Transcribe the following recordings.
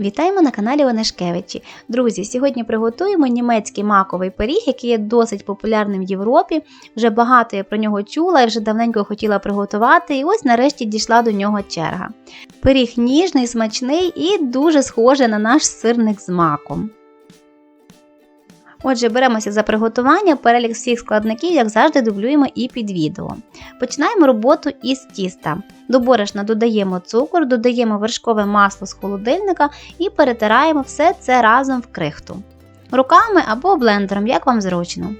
Вітаємо на каналі Онешкевичі. Друзі, сьогодні приготуємо німецький маковий пиріг, який є досить популярним в Європі. Вже багато я про нього чула і вже давненько хотіла приготувати, і ось нарешті дійшла до нього черга. Пиріг ніжний, смачний і дуже схожий на наш сирник з маком. Отже, беремося за приготування, перелік всіх складників, як завжди, дублюємо і під відео. Починаємо роботу із тіста. До борошна додаємо цукор, додаємо вершкове масло з холодильника і перетираємо все це разом в крихту. Руками або блендером, як вам зручно.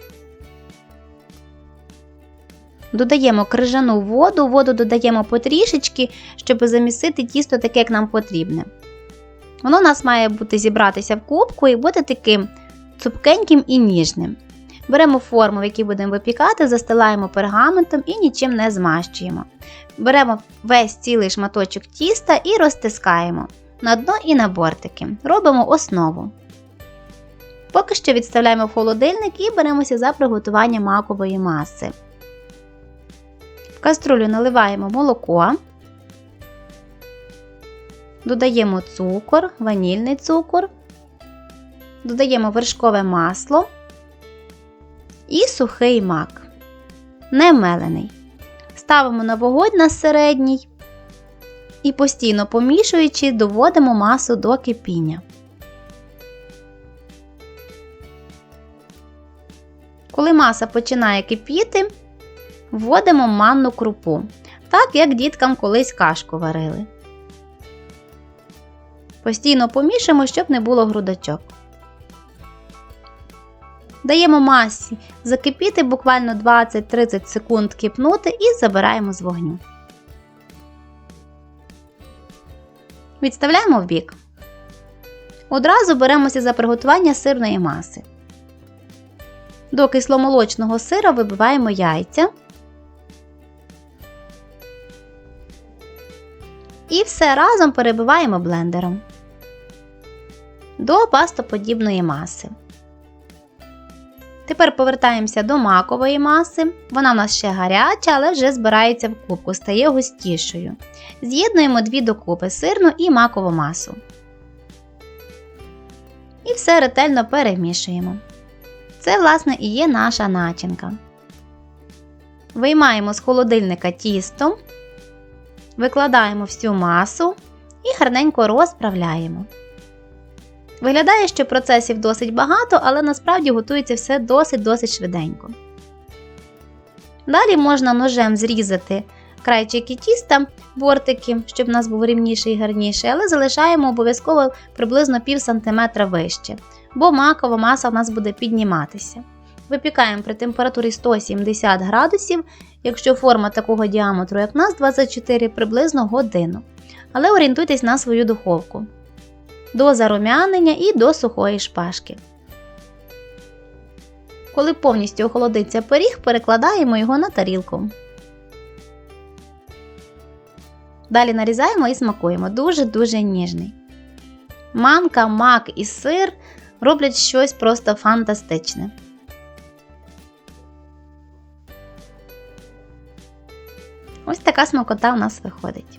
Додаємо крижану воду, воду додаємо потрішечки, щоб замісити тісто таке, як нам потрібне. Воно у нас має бути зібратися в кубку і бути таким цупкеньким і ніжним. Беремо форму, в якій будемо випікати, застилаємо пергаментом і нічим не змащуємо. Беремо весь цілий шматочок тіста і розтискаємо на дно і на бортики. Робимо основу. Поки що відставляємо в холодильник і беремося за приготування макової маси. В каструлю наливаємо молоко, додаємо цукор, ванільний цукор, додаємо вершкове масло і сухий мак, не мелений. Ставимо на вогонь на середній і постійно помішуючи, доводимо масу до кипіння. Коли маса починає кипіти, вводимо манну крупу, так як діткам колись кашку варили. Постійно помішуємо, щоб не було грудочок. Даємо масі закипіти буквально 20-30 секунд кипнути і забираємо з вогню. Відставляємо в бік. Одразу беремося за приготування сирної маси. До кисломолочного сира вибиваємо яйця. І все разом перебиваємо блендером до пастоподібної маси. Тепер повертаємося до макової маси. Вона в нас ще гаряча, але вже збирається в кубку, стає густішою. З'єднуємо дві докупи сирну і макову масу. І все ретельно перемішуємо. Це, власне, і є наша начинка. Виймаємо з холодильника тісто, викладаємо всю масу і гарненько розправляємо. Виглядає, що процесів досить багато, але насправді готується все досить-досить швиденько. Далі можна ножем зрізати крайчики тіста, бортики, щоб у нас був рівніший і гарніший, але залишаємо обов'язково приблизно пів сантиметра вище, бо макова маса в нас буде підніматися. Випікаємо при температурі 170 градусів, якщо форма такого діаметру, як у нас 24, приблизно годину. Але орієнтуйтесь на свою духовку до зарум'янення і до сухої шпажки. Коли повністю охолодиться пиріг, перекладаємо його на тарілку. Далі нарізаємо і смакуємо. Дуже-дуже ніжний. Манка, мак і сир роблять щось просто фантастичне. Ось така смакота у нас виходить.